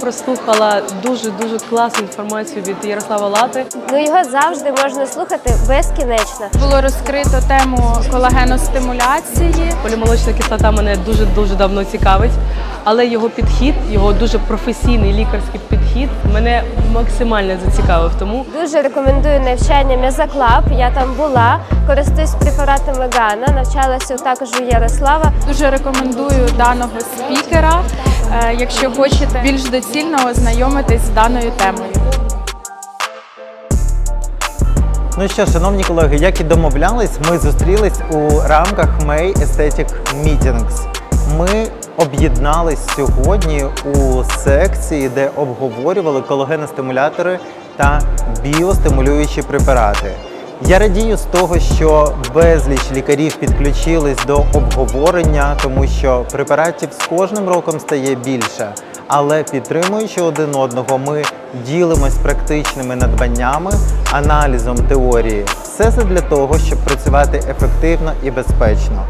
прослухала дуже дуже класну інформацію від Ярослава Лати. Ну його завжди можна слухати безкінечно. Було розкрито тему колагеностимуляції. Полімолочна кислота мене дуже дуже давно цікавить, але його підхід, його дуже професійний лікарський підхід мене максимально зацікавив. Тому Дуже рекомендую навчання М'язаклаб. Я там була, користуюсь препаратами Гана, навчалася також у Ярослава. Дуже рекомендую даного спікера, якщо хочете більш доцільно ознайомитись з даною темою. Ну що, шановні колеги, як і домовлялись, ми зустрілись у рамках May Aesthetic Meetings. Ми об'єднались сьогодні у секції, де обговорювали колагеностимулятори та біостимулюючі препарати. Я радію з того, що безліч лікарів підключились до обговорення, тому що препаратів з кожним роком стає більше. Але підтримуючи один одного, ми ділимось практичними надбаннями, аналізом теорії. Все це для того, щоб працювати ефективно і безпечно.